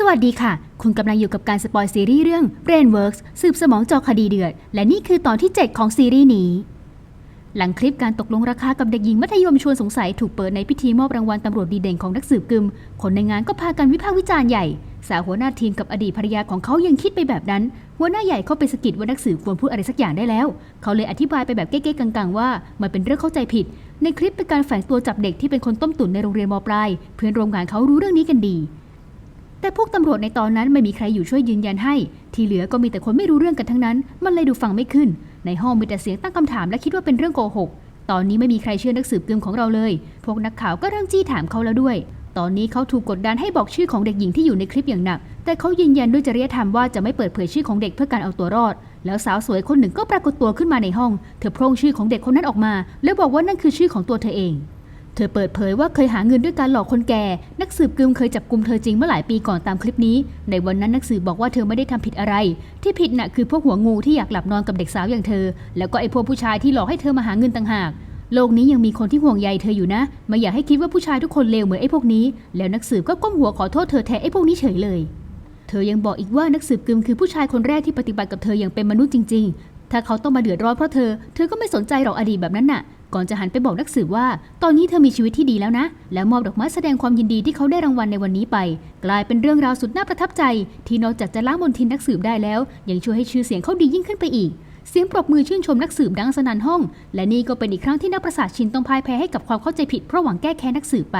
สวัสดีค่ะ คุณกำลังอยู่กับการสปอยซีรีส์เรื่อง Brainworks สืบสมองจอคดีเดือด และนี่คือตอนที่ 7 ของซีรีส์นี้ หลังคลิปการตกลงราคากับเด็กหญิงมัธยมชวนสงสัยถูกเปิดในพิธีมอบรางวัลตำรวจดีเด่นของนักสืบกึม คนในงานก็พากันวิพากษ์วิจารณ์ใหญ่ สาวหัวหน้าทีมกับอดีตภรรยาของเขายังคิดไปแบบนั้น หัวหน้าใหญ่เขาไปสะกิดว่านักสืบควรพูดอะไรสักอย่างได้แล้ว เขาเลยอธิบายไปแบบเก๊ๆกังๆ ว่ามันเป็นเรื่องเข้าใจผิด ในคลิปเป็นการแฝงตัวจับเด็กที่เป็นคนต้มตุ๋นในโรงเรียนมปลาย เพื่อนโรงงานเขารู้เรื่องนี้กันดี แต่พวกตำรวจในตอนนั้นไม่มีใครอยู่ช่วยยืนยันให้ ที่เหลือก็มีแต่คนไม่รู้เรื่องกันทั้งนั้น มันเลยดูฟังไม่ขึ้น ในห้องมีแต่เสียงตั้งคำถามและคิดว่าเป็นเรื่องโกหก ตอนนี้ไม่มีใครเชื่อนักสืบกึมของเราเลย พวกนักข่าวก็เริ่มจี้ถามเขาแล้วด้วย ตอนนี้เขาถูกกดดันให้บอกชื่อของเด็กหญิงที่อยู่ในคลิปอย่างหนัก แต่เขายืนยันด้วยจริยธรรมว่าจะไม่เปิดเผยชื่อของเด็กเพื่อการเอาตัวรอด แล้วสาวสวยคนหนึ่งก็ปรากฏตัวขึ้นมาในห้อง เธอโพร่งชื่อของเด็กคนนั้นออกมา แล้วบอกว่านั่นคือชื่อของตัวเธอเอง เธอเปิดเผยว่าเคยหาเงินด้วยการหลอกคนแก่ นักสืบกึมเคยจับกลุ่มเธอจริงเมื่อหลายปีก่อนตามคลิปนี้ ในวันนั้นนักสืบบอกว่าเธอไม่ได้ทำผิดอะไร ที่ผิดน่ะคือพวกหัวงูที่อยากหลับนอนกับเด็กสาวอย่างเธอ แล้วก็ไอ้พวกผู้ชายที่หลอกให้เธอมาหาเงินต่างหากโลกนี้ยังมีคนที่ห่วงใยเธออยู่นะ ไม่อยากให้คิดว่าผู้ชายทุกคนเลวเหมือนไอ้พวกนี้ แล้วนักสืบก็ก้มหัวขอโทษเธอแทนไอ้พวกนี้เฉยเลย เธอยังบอกอีกว่านักสืบกึมคือผู้ชายคนแรกที่ปฏิบัติกับเธออย่างเป็นมนุษย์จริง ๆ ถ้าเขาต้องมาเดือดร้อนเพราะเธอ เธอก็ไม่สนใจหรอกอดีตแบบนั้นน่ะ ก่อนจะหันไปบอกนักสืบว่า ตอนนี้เธอมีชีวิตที่ดีแล้วนะ แล้วมอบดอกไม้แสดงความยินดีที่เขาได้รางวัลในวันนี้ไป กลายเป็นเรื่องราวสุดน่าประทับใจ ที่นอกจากจะล้างมนทินนักสืบได้แล้ว ยังช่วยให้ชื่อเสียงเขาดียิ่งขึ้นไปอีก เสียงปรบมือชื่นชมนักสืบดังสนั่นห้อง และนี่ก็เป็นอีกครั้งที่นักประสาทชินต้องพ่ายแพ้ให้กับความเข้าใจผิดเพราะหวังแก้แค้นนักสืบไป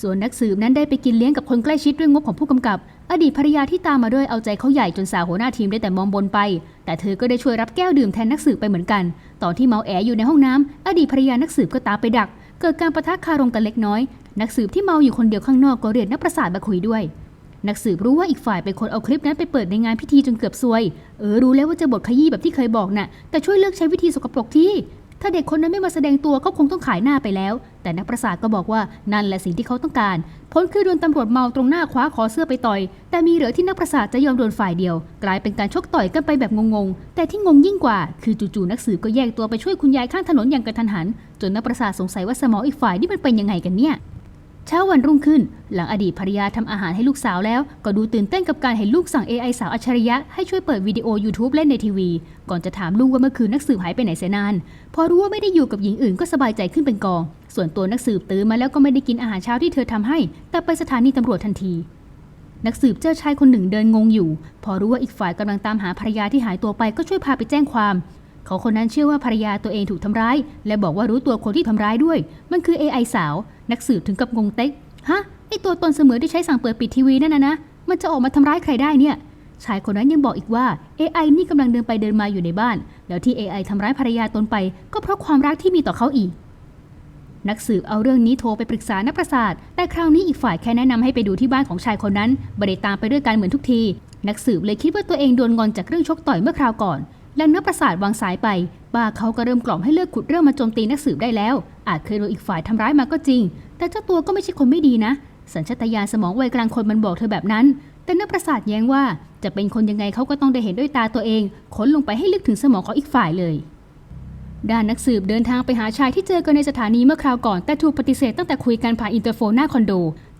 ส่วนนักสืบนั้นได้ไปกินเลี้ยงกับคนใกล้ชิดด้วยงบของผู้กำกับ อดีตภรรยาที่ตามมาด้วยเอาใจเขาใหญ่จนสาวหัวหน้าทีมได้แต่มองบนไป แต่เธอก็ได้ช่วยรับแก้วดื่มแทนนักสืบไปเหมือนกัน ตอนที่เมาแออยู่ในห้องน้ำอดีตภรรยานักสืบก็ตามไปดัก เกิดการประทะคารมกันเล็กน้อย นักสืบที่เมาอยู่คนเดียวข้างนอกก็เรียกนักประสาทมาคุยด้วย นักสืบรู้ว่าอีกฝ่ายเป็นคนเอาคลิปนั้นไปเปิดในงานพิธีจนเกือบซวย เออรู้แล้วว่าจะบทขยี้แบบที่เคยบอกน่ะ แต่ช่วยเลือกใช้วิธีสกปรกที่ ถ้าเด็กคนนั้นไม่มาแสดงตัวก็คงต้องขายหน้าไปแล้ว แต่นักประสาทก็บอกว่านั่นแหละสิ่งที่เขาต้องการ ผลคือโดนตำรวจเมาตรงหน้าคว้าคอเสื้อไปต่อย แต่มีเหลือที่นักประสาทจะยอมโดนฝ่ายเดียว กลายเป็นการชกต่อยกันไปแบบงงๆ แต่ที่งงยิ่งกว่า คือจู่ๆนักสืบก็แยกตัวไปช่วยคุณยายข้างถนนอย่างกระทันหัน จนนักประสาทสงสัยว่าสมองอีกฝ่ายนี่มันเป็นยังไงกันเนี่ย เช้าวันรุ่งขึ้น หลังอดีตภรรยาทำอาหารให้ลูกสาวแล้ว ก็ดูตื่นเต้นกับการเห็นลูกสั่ง AI สาวอัจฉริยะให้ช่วยเปิดวิดีโอ YouTube เล่นในทีวี ก่อนจะถามลูกว่าเมื่อคืนนักสืบหายไปไหนเสียนาน พอรู้ว่าไม่ได้อยู่กับหญิงอื่นก็สบายใจขึ้นเป็นกอง ส่วนตัวนักสืบตื่นมาแล้วก็ไม่ได้กินอาหารเช้าที่เธอทำให้ แต่ไปสถานีตำรวจทันทีนักสืบเจอชายคนหนึ่งเดินงงอยู่ พอรู้ว่าอีกฝ่ายกำลังตามหาภรรยาที่หายตัวไปก็ช่วยพาไปแจ้งความ เขาคนนั้นเชื่อว่าภรรยาตัวเองถูกทำร้าย และบอกว่ารู้ตัวคนที่ทำร้ายด้วย มันคือ AI สาว นักสืบถึงกับงงเต็กฮะไอตัวตนเสมือนที่ใช้สั่งเปิดปิดทีวีนั่นนะนะมันจะออกมาทำร้ายใครได้เนี่ยชายคนนั้นยังบอกอีกว่า AI นี่กำลังเดินไปเดินมาอยู่ในบ้าน แล้วที่ AI ทำร้ายภรรยาตนไป ก็เพราะความรักที่มีต่อเขาอีก นักสืบเอาเรื่องนี้โทรไปปรึกษานักประสาท แต่คราวนี้อีกฝ่ายแค่แนะนำให้ไปดูที่บ้านของชายคนนั้นบไดตามไปด้วยกันเหมือนทุกที นักสืบเลยคิดว่าตัวเองโดนงอนจากเรื่องชกต่อยเมื่อคราวก่อน และนักประสาทวางสายไปป้าเขาก็เริ่มกล่อมให้เลิกขุดเรื่องมาโจมตีนักสืบได้แล้ว อาจเคยโดนอีกฝ่ายทำร้ายมาก็จริง แต่เจ้าตัวก็ไม่ใช่คนไม่ดีนะ สัญชาตญาณสมองวัยกลางคนมันบอกเธอแบบนั้น แต่นักประสาทแย้งว่า จะเป็นคนยังไงเขาก็ต้องได้เห็นด้วยตาตัวเองค้นลงไปให้ลึกถึงสมองของอีกฝ่ายเลยด้านนักสืบเดินทางไปหาชายที่เจอกันในสถานีเมื่อคราวก่อน แต่ถูกปฏิเสธตั้งแต่คุยกันผ่านอินเตอร์โฟนหน้าคอนโด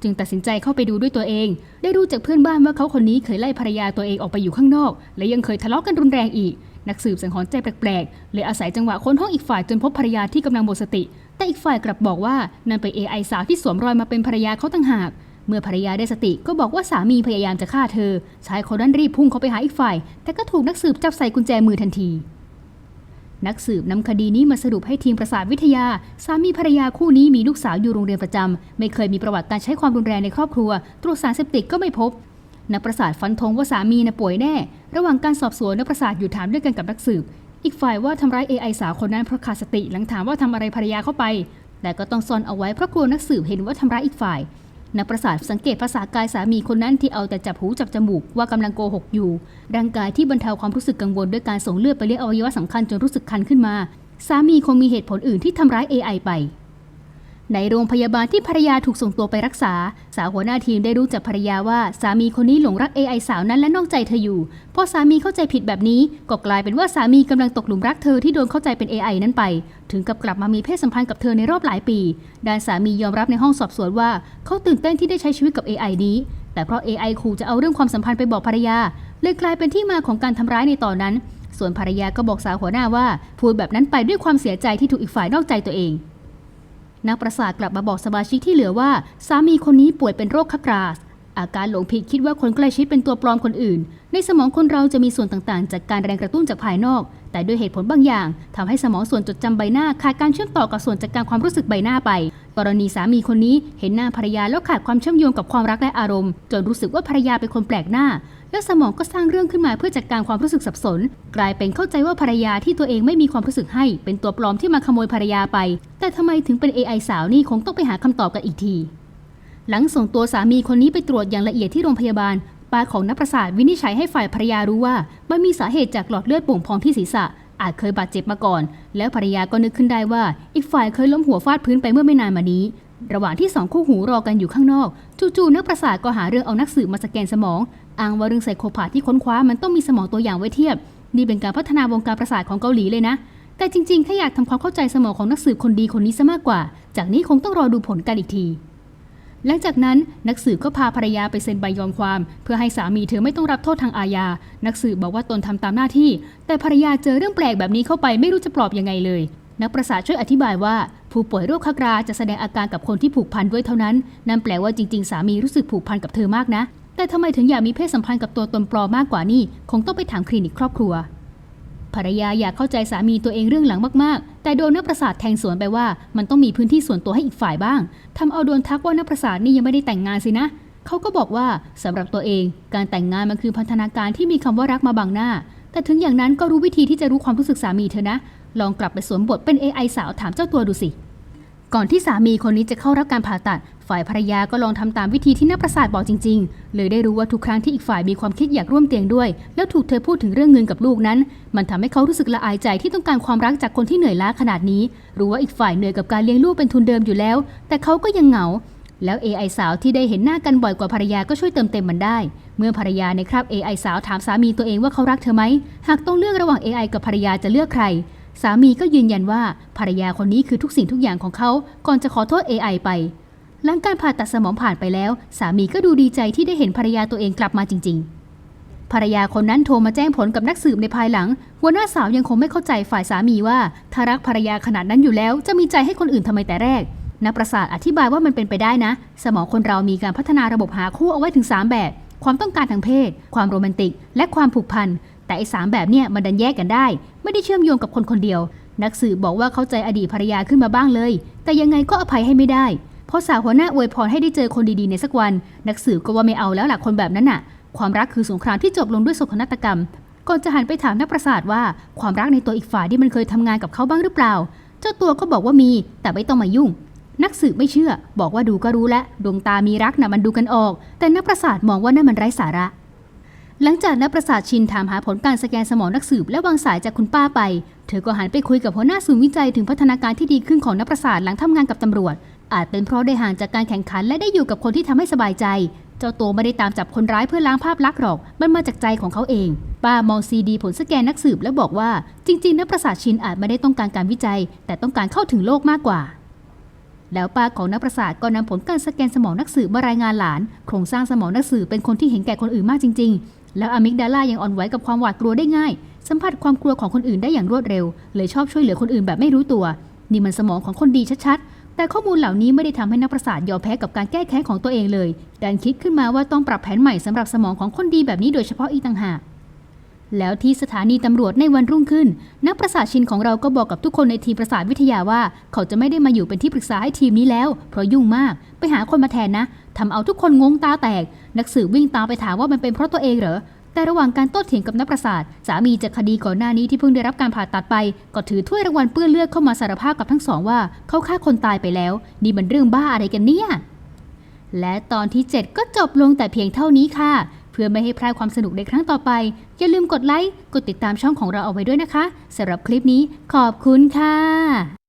จึงตัดสินใจเข้าไปดูด้วยตัวเอง ได้รู้จากเพื่อนบ้านว่าเขาคนนี้เคยไล่ภรรยาตัวเองออกไปอยู่ข้างนอก และยังเคยทะเลาะกันรุนแรงอีก นักสืบสังหรณ์ใจแปลกๆเลยอาศัยจังหวะค้นห้องอีกฝ่ายจนพบภรรยาที่กำลังหมดสติ แต่อีกฝ่ายกลับบอกว่านั่นเป็น AI สาวที่สวมรอยมาเป็นภรรยาเขาต่างหาก เมื่อภรรยาได้สติก็บอกว่าสามีพยายามจะฆ่าเธอชายคนนั้นรีบพุ่งเข้าไปหาอีกฝ่าย แต่ก็ถูกนักสืบจับใส่กุญแจมือทันที นักสืบนำคดีนี้มาสรุปให้ทีมประสาทวิทยา สามีภรรยาคู่นี้มีลูกสาวอยู่โรงเรียนประจำไม่เคยมีประวัติการใช้ความรุนแรงในครอบครัว ตรวจสารเสพติดก็ไม่พบ นักประสาทฟันธงว่าสามีน่ะป่วยแน่ ระหว่างการสอบสวนนักประสาทอยู่ถามด้วยกันกับนักสืบ อีกฝ่ายว่าทำร้าย AI สาวคนนั้นเพราะขาดสติหลังถามว่าทำอะไรภรรยาเข้าไป แต่ก็ต้องซ่อนเอาไว้เพราะกลัวนักสืบเห็นว่าทำร้ายอีกฝ่ายนักประสาทสังเกตภาษากายสามีคนนั้นที่เอาแต่จับหูจับจมูกว่ากำลังโกหกอยู่ ร่างกายที่บรรเทาความรู้สึกกังวลด้วยการส่งเลือดไปเลี้ยงอวัยวะสำคัญจนรู้สึกคันขึ้นมา สามีคงมีเหตุผลอื่นที่ทำร้าย AI ไป ในโรงพยาบาลที่ภรรยาถูกส่งตัวไปรักษา สาวหัวหน้าทีมได้รู้จากภรรยาว่าสามีคนนี้หลงรัก AI สาวนั้นและนอกใจเธออยู่พอสามีเข้าใจผิดแบบนี้ก็กลายเป็นว่าสามีกำลังตกหลุมรักเธอที่โดนเข้าใจเป็น AI นั้นไป ถึงกับกลับมามีเพศสัมพันธ์กับเธอในรอบหลายปีด้านสามียอมรับในห้องสอบสวนว่า เขาตื่นเต้นที่ได้ใช้ชีวิตกับ AI นี้แต่เพราะ AI ขู่จะเอาเรื่องความสัมพันธ์ไปบอกภรรยา เลยกลายเป็นที่มาของการทำร้ายในตอนนั้น ส่วนภรรยาก็บอกสาวหัวหน้าว่า พูดแบบนั้นไปด้วยความเสียใจที่ถูกอีกฝ่ายนอกใจตัวเอง นักประสาทกลับมาบอกสมาชิกที่เหลือว่า สามีคนนี้ป่วยเป็นโรคคักราส อาการหลงผิดคิดว่าคนใกล้ชิดเป็นตัวปลอมคนอื่น ในสมองคนเราจะมีส่วนต่างๆ จากการแรงกระตุ้นจากภายนอก แต่ด้วยเหตุผลบางอย่างทำให้สมองส่วนจดจำใบหน้าขาดการเชื่อมต่อกับส่วนจัดการความรู้สึกใบหน้าไป กรณีสามีคนนี้เห็นหน้าภรรยาแล้วขาดความเชื่อมโยงกับความรักและอารมณ์ จนรู้สึกว่าภรรยาเป็นคนแปลกหน้า แล้วสมองก็สร้างเรื่องขึ้นมาเพื่อจัดการความรู้สึกสับสน กลายเป็นเข้าใจว่าภรรยาที่ตัวเองไม่มีความรู้สึกให้ เป็นตัวปลอมที่มาขโมยภรรยาไป แต่ทำไมถึงเป็น AI สาวนี่คงต้องไปหาคำตอบกันอีกที หลังส่งตัวสามีคนนี้ไปตรวจอย่างละเอียดที่โรงพยาบาลป้าของนักประสาทวินิจฉัยให้ฝ่ายภรรยารู้ว่ามันมีสาเหตุจากหลอดเลือดโป่งพองที่ศีรษะ อาจเคยบาดเจ็บมาก่อน แล้วภรรยาก็นึกขึ้นได้ว่า อีกฝ่ายเคยล้มหัวฟาดพื้นไปเมื่อไม่นานมานี้ ระหว่างที่สองคู่หูรอกันอยู่ข้างนอก จู่ๆนักประสาทก็หาเรื่องเอานักสืบมาสแกนสมอง อ้างว่าเรื่องไซโคพาธที่ค้นคว้ามันต้องมีสมองตัวอย่างไว้เทียบ นี่เป็นการพัฒนาวงการประสาทของเกาหลีเลยนะ แต่จริงๆแค่อยากทำความเข้าใจสมองของนักสืบคนดีคนนี้ซะมากกว่า จากนี้คงต้องรอดูผลกันอีกที หลังจากนั้นนักสืบก็พาภรรยาไปเซ็นใบยอมความ เพื่อให้สามีเธอไม่ต้องรับโทษทางอาญา นักสืบบอกว่าตนทำตามหน้าที่ แต่ภรรยาเจอเรื่องแปลกแบบนี้เข้าไปไม่รู้จะปลอบยังไงเลย นักประสาทช่วยอธิบายว่าผู้ป่วยโรคคักราจะแสดงอาการกับคนที่ผูกพันด้วยเท่านั้น นั่นแปลว่าจริง ๆ สามีรู้สึกผูกพันกับเธอมากนะ แต่ทำไมถึงอยากมีเพศสัมพันธ์กับตัวตนปลอมมากกว่านี่ คงต้องไปถามคลินิกครอบครัว ภรรยาอยากเข้าใจสามีตัวเองเรื่องหลังมากๆ แต่โดนนักประสาทแทงสวนไปว่ามันต้องมีพื้นที่ส่วนตัวให้อีกฝ่ายบ้างทำเอาโดนทักว่านักประสาทนี่ยังไม่ได้แต่งงานสินะ เขาก็บอกว่าสำหรับตัวเอง การแต่งงานมันคือพันธนาการที่มีคำว่ารักมาบังหน้า แต่ถึงอย่างนั้นก็รู้วิธีที่จะรู้ความรู้สึกสามีเธอนะ ลองกลับไปสวมบทเป็น AI สาวถามเจ้าตัวดูสิ ก่อนที่สามีคนนี้จะเข้ารับการผ่าตัด ฝ่ายภรรยาก็ลองทำตามวิธีที่นักประสาทบอกจริง ๆ เลยได้รู้ว่าทุกครั้งที่อีกฝ่ายมีความคิดอยากร่วมเตียงด้วย แล้วถูกเธอพูดถึงเรื่องเงินกับลูกนั้น มันทำให้เขารู้สึกละอายใจที่ต้องการความรักจากคนที่เหนื่อยล้าขนาดนี้ รู้ว่าอีกฝ่ายเหนื่อยกับการเลี้ยงลูกเป็นทุนเดิมอยู่แล้ว แต่เขาก็ยังเหงา แล้ว AI สาวที่ได้เห็นหน้ากันบ่อยกว่าภรรยาก็ช่วยเติมเต็มมันได้ เมื่อภรรยาในคราบ AI สาวถามสามีตัวเองว่าเขารักเธอไหมหากต้องเลือกระหว่าง AI กับภรรยาจะเลือกใคร สามีก็ยืนยันว่าภรรยาคนนี้คือทุกสิ่งทุกอย่างของเขาก่อนจะขอโทษ AI ไป หลังการผ่าตัดสมองผ่านไปแล้ว สามีก็ดูดีใจที่ได้เห็นภรรยาตัวเองกลับมาจริง ๆ ภรรยาคนนั้นโทรมาแจ้งผลกับนักสืบในภายหลังหัวหน้าสาวยังคงไม่เข้าใจฝ่ายสามีว่าถ้ารักภรรยาขนาดนั้นอยู่แล้ว จะมีใจให้คนอื่นทำไมแต่แรกนักประสาทอธิบายว่ามันเป็นไปได้นะ สมองคนเรามีการพัฒนาระบบหาคู่เอาไว้ถึง 3 แบบ ความต้องการทางเพศ ความโรแมนติก และความผูกพัน แต่ไอ้สามแบบเนี่ยมันดันแยกกันได้ ไม่ได้เชื่อมโยงกับคนคนเดียว นักสืบบอกว่าเข้าใจอดีตภรรยาขึ้นมาบ้างเลย แต่ยังไงก็อภัยให้ไม่ได้ เพราะสาวหัวหน้าอวยพรให้ได้เจอคนดีๆในสักวัน นักสืบก็ว่าไม่เอาแล้วหล่ะคนแบบนั้นน่ะ ความรักคือสงครามที่จบลงด้วยโศกนาฏกรรม ก่อนจะหันไปถามนักประสาทว่าความรักในตัวอีกฝ่ายที่มันเคยทำงานกับเขาบ้างหรือเปล่า เจ้าตัวก็บอกว่ามี แต่ไม่ต้องมายุ่ง นักสืบไม่เชื่อ บอกว่าดูก็รู้แล้วดวงตามีรักน่ะมันดูกันออก แต่นักประสาทมองว่านั่นมันไร้สาระ หลังจากนักประสาทชินถามหาผลการสแกนสมองนักสืบและวางสายจากคุณป้าไป เธอก็หันไปคุยกับหัวหน้าศูนย์วิจัยถึงพัฒนาการที่ดีขึ้นของนักประสาทหลังทำงานกับตำรวจ อาจเป็นเพราะได้ห่างจากการแข่งขันและได้อยู่กับคนที่ทำให้สบายใจ เจ้าตัวไม่ได้ตามจับคนร้ายเพื่อล้างภาพลักษณ์หรอก มันมาจากใจของเขาเอง ป้ามองซีดีผลสแกนนักสืบแล้วบอกว่า จริง ๆ นักประสาทชินอาจไม่ได้ต้องการการวิจัย แต่ต้องการเข้าถึงโลกมากกว่าแล้วป้าของนักประสาทก็นำผลการสแกนสมองนักสืบมารายงานหลาน โครงสร้างสมองนักสืบเป็นคนที่เห็นแก่คนอื่นมากจริง แล้วอะมิกดาลายังอ่อนไหวกับความหวาดกลัวได้ง่าย สัมผัสความกลัวของคนอื่นได้อย่างรวดเร็ว เลยชอบช่วยเหลือคนอื่นแบบไม่รู้ตัว นี่มันสมองของคนดีชัดๆ แต่ข้อมูลเหล่านี้ไม่ได้ทำให้นักประสาทยอมแพ้กับการแก้แค้นของตัวเองเลยดันคิดขึ้นมาว่าต้องปรับแผนใหม่สำหรับสมองของคนดีแบบนี้โดยเฉพาะอีกต่างหากแล้วที่สถานีตำรวจในวันรุ่งขึ้น นักประสาทชินของเราก็บอกกับทุกคนในทีมประสาทวิทยาว่า เขาจะไม่ได้มาอยู่เป็นที่ปรึกษาให้ทีมนี้แล้ว เพราะยุ่งมาก ไปหาคนมาแทนนะ ทำเอาทุกคนงงตาแตก นักสืบวิ่งตามไปถามว่ามันเป็นเพราะตัวเองเหรอ แต่ระหว่างการโต้เถียงกับนักประสาท สามีจากคดีก่อนหน้านี้ที่เพิ่งได้รับการผ่าตัดไป ก็ถือถ้วยรางวัลเปื้อนเลือดเข้ามาสารภาพกับทั้งสองว่าเขาฆ่าคนตายไปแล้ว นี่มันเรื่องบ้าอะไรกันเนี่ย และตอนที่ 7 ก็จบลงแต่เพียงเท่านี้ค่ะ เพื่อไม่ให้พลาดความสนุกในครั้งต่อไป อย่าลืมกดไลค์ กดติดตามช่องของเราเอาไว้ด้วยนะคะสำหรับคลิปนี้ขอบคุณค่ะ